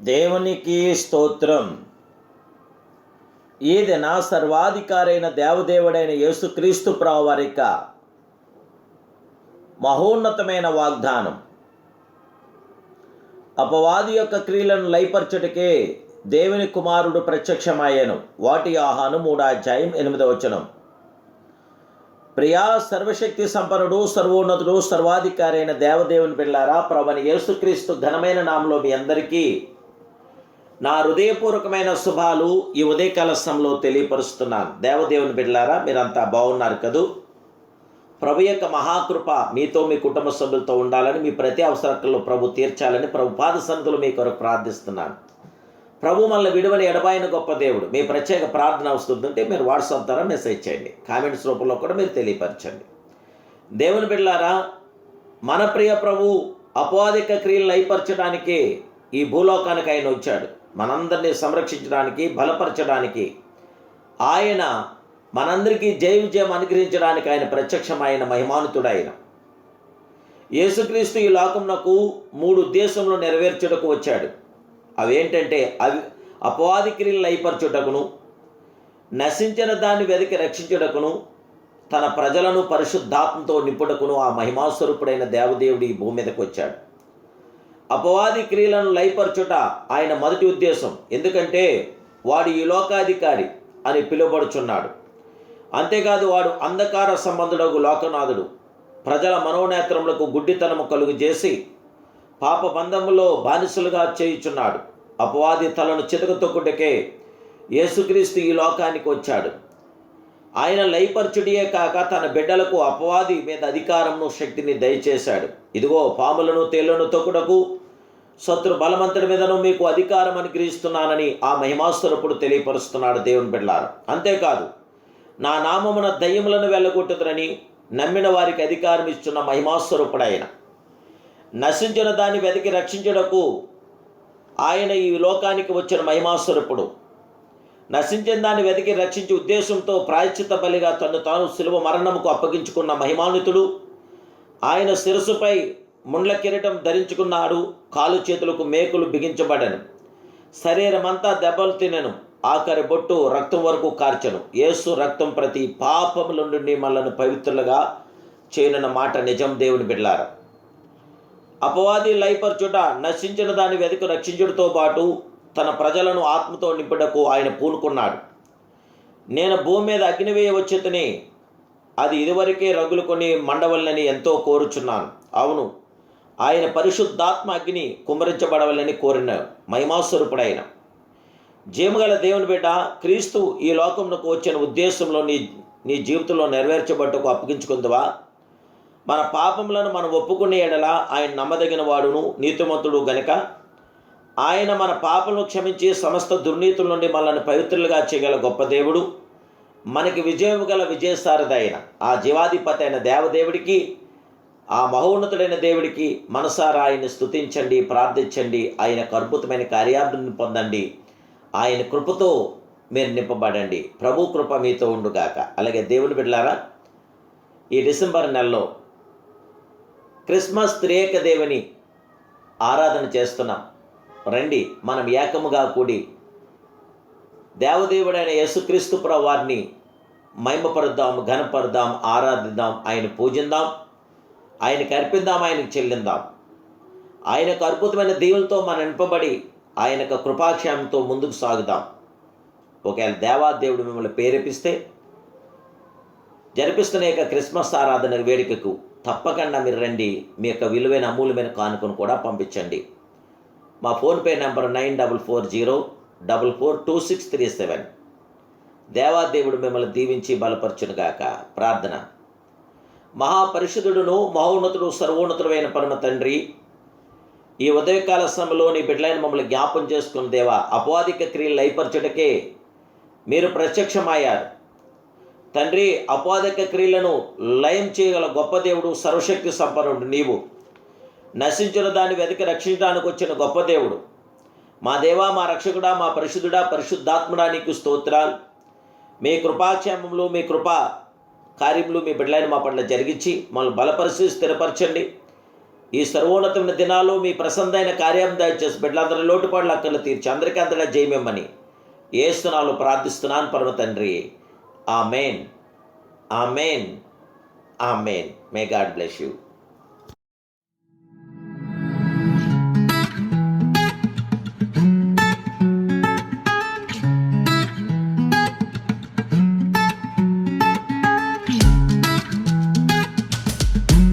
దేవునికి స్తోత్రం. ఈది నా సర్వాధికారైన దేవదేవుడైన యేసుక్రీస్తు ప్రావారిక. మహోన్నతమైన వాగ్దానం. అపవాది యొక్క క్రియలను లయపరచుటకే దేవుని కుమారుడు ప్రత్యక్షమయ్యను వాటి ఆహాను మూడాధ్యాయం ఎనిమిదవ వచనం. ప్రియా సర్వశక్తి సంపన్నుడు సర్వోన్నతుడు సర్వాధికారైన దేవదేవుని పిల్లారా ప్రభని యేసుక్రీస్తు ఘనమైన నామలో మీ అందరికీ నా హృదయపూర్వకమైన శుభాలు ఈ ఉదయకాల సమయంలో తెలియపరుస్తున్నాను. దేవదేవుని బిడ్డలారా మీరంతా బాగున్నారు కదూ? ప్రభు యొక్క మహాకృప మీతో మీ కుటుంబ సభ్యులతో ఉండాలని మీ ప్రతి అవసరాల్లో ప్రభు తీర్చాలని ప్రభు పాద సన్నిధులు మీ కొరకు ప్రార్థిస్తున్నాను. ప్రభు మనల్ని విడువని ఎడబాయిన గొప్ప దేవుడు. మీ ప్రత్యేక ప్రార్థన వస్తుందంటే మీరు వాట్సాప్ ద్వారా మెసేజ్ చేయండి. కామెంట్స్ రూపంలో కూడా మీరు తెలియపరచండి. దేవుని బిడ్డలారా మన ప్రియ ప్రభు అపవాదిక క్రియలు లయపరచడానికి ఈ భూలోకానికి ఆయన వచ్చాడు. మనందరినీ సంరక్షించడానికి బలపరచడానికి ఆయన మనందరికీ జయ విజయం అనుగ్రహించడానికి ఆయన ప్రత్యక్షమైన మహిమానుతుడైన యేసుక్రీస్తు ఈ లోకమునకు మూడు ఉద్దేశంలో నెరవేర్చుటకు వచ్చాడు. అవేంటంటే అవి అపవాది క్రియలు లయపరచుటకును నశించిన దాన్ని వెతికి రక్షించుటకును తన ప్రజలను పరిశుద్ధాత్మతో నింపుటకును ఆ మహిమాస్వరూపుడైన దేవదేవుడు ఈ భూమి మీదకి వచ్చాడు. అపవాది క్రియలను లయపరచుట ఆయన మొదటి ఉద్దేశం. ఎందుకంటే వాడు ఈ లోకాధికారి అని పిలువబడుచున్నాడు. అంతేకాదు వాడు అంధకార సంబంధుడకు లోకనాథుడు. ప్రజల మనోనేత్రములకు గుడ్డితనము కలుగు చేసి పాప బంధములో బానిసలుగా చేయుచున్నాడు. అపవాది తలను చితకతొక్కుటకే యేసుక్రీస్తు ఈ లోకానికి వచ్చాడు. ఆయన లయపరచుడియే కాక తన బిడ్డలకు అపవాది మీద అధికారమును శక్తిని దయచేశాడు. ఇదిగో పాములను తేళ్ళను తొక్కుటకు శత్రు బలవంతుడి మీదను మీకు అధికారం అనుగ్రహిస్తున్నానని ఆ మహిమాస్వరూపుడు తెలియపరుస్తున్నాడు దేవుని బిడ్డారు అంతేకాదు నా నామమున దయ్యములను వెళ్ళగొట్టుదరని నమ్మిన వారికి అధికారం ఇస్తున్న మహిమాస్వరూపుడు ఆయన. నశించిన దాన్ని వెతికి రక్షించుటకు ఆయన ఈ లోకానికి వచ్చిన మహిమాస్వరూపుడు. నశించిన దాన్ని వెతికి రక్షించే ఉద్దేశంతో ప్రాయశ్చిత బలిగా తను తాను సులువ మరణముకు అప్పగించుకున్న మహిమానుతుడు ఆయన శిరస్సుపై ముండ్ల కిరీటం ధరించుకున్నాడు కాలు చేతులకు మేకులు బిగించబడను. శరీరమంతా దెబ్బలు తినను ఆఖరి బొట్టు రక్తం వరకు కార్చను. యేసు రక్తం ప్రతి పాపముల నుండి మనల్ని పవిత్రులుగా చేయనున్న మాట నిజం దేవుని బిడ్డారు అపవాది లైపర్చుట నశించిన దాని వెతుకు రక్షించుడితో పాటు తన ప్రజలను ఆత్మతో నింపుటకు ఆయన పూనుకున్నాడు. నేను భూమి మీద అగ్ని వేయవచ్చుతని అది ఇదివరకే రగులుకొని మండవల్లని ఎంతో కోరుచున్నాను. అవును ఆయన పరిశుద్ధాత్మ అగ్ని కుమరించబడవలని కోరిన మహిమాస్వరూపుడైన. జీమగల దేవుని బిడ్డ క్రీస్తు ఈ లోకంలోకి వచ్చిన ఉద్దేశంలో నీ నీ జీవితంలో నెరవేర్చబట్టుకు అప్పగించుకుందువా? మన పాపములను మనం ఒప్పుకునే ఎడల ఆయన నమ్మదగిన వాడును నీతిమంతుడు గనుక. ఆయన మన పాపలను క్షమించి సమస్త దుర్నీతుల నుండి మనల్ని పవిత్రులుగా చేయగల గొప్ప దేవుడు. మనకి విజయం గల విజయసారథ అయిన ఆ జీవాధిపతి అయిన దేవదేవుడికి ఆ మహోన్నతుడైన దేవుడికి మనసారా ఆయన్ని స్తుతించండి ప్రార్థించండి. ఆయన అద్భుతమైన కార్యార్థులను పొందండి. ఆయన కృపతో మీరు నింపబడండి. ప్రభు కృప మీతో ఉండుగాక. అలాగే దేవుని బిడ్డలారా ఈ డిసెంబర్ నెలలో క్రిస్మస్ త్రియేక దేవుని ఆరాధన చేస్తున్నాం. రండి మనం ఏకముగా కూడి దేవదేవుడైన యేసుక్రీస్తు వారిని మహిమపరుద్దాం ఘనపరుద్దాం ఆరాధిద్దాం ఆయన పూజిద్దాం. ఆయనకి అర్పిద్దాం ఆయనకు చెల్లిందాం ఆయనకు అద్భుతమైన దీవులతో మనం నింపబడి ఆయనకు కృపాక్షయంతో ముందుకు సాగుదాం. ఒకవేళ దేవాదేవుడు మిమ్మల్ని ప్రేరేపిస్తే జరిపిస్తున్న యొక్క క్రిస్మస్ ఆరాధన వేడుకకు తప్పకుండా మీరు రండి. మీ యొక్క విలువైన అమూల్యమైన కానుకను కూడా పంపించండి. మా PhonePe number nine double four zero double four two six three seven. దేవాదేవుడు మిమ్మల్ని దీవించి బలపరచునుగాక. ప్రార్థన. మహాపరిషుదుడును మహోన్నతుడు సర్వోన్నతుడైన పరమ తండ్రి. ఈ ఉదయకాల సమయంలో నీ బిడ్డలైన మమ్మల్ని జ్ఞాపం చేసుకున్న దేవా అపవాదిక క్రియలు లయపరచుటకే మీరు ప్రత్యక్షమయ్యారు. తండ్రి అపవాదిక క్రియలను లయం చేయగల గొప్ప దేవుడు సర్వశక్తి సంపన్నుడు నీవు. నశించిన దాన్ని వెతికి రక్షించడానికి వచ్చిన గొప్ప దేవుడు. మా దేవా మా రక్షకుడా మా పరిశుద్ధుడా పరిశుద్ధాత్ముడా నీకు స్తోత్రాలు. మీ కృపాక్షేమంలో మీ కృపా కార్యములు మీ బిడ్డలైన మా పట్ల జరిగించి మమ్మల్ని బలపరిచి స్థిరపరచండి. ఈ సర్వోన్నతమైన దినాలు మీ ప్రసన్నైన కార్యం దయచేసి బిడ్డలందరి లోటుపాట్ల అక్కలు తీర్చి అందరికీ అందరిలా జయమిమ్మని ఏస్తున్నాలు ప్రార్థిస్తున్నాను పరమ తండ్రి. ఆ మెయిన్ ఆ మెయిన్ ఆ మెయిన్ మే గాడ్ బ్లెస్ యూ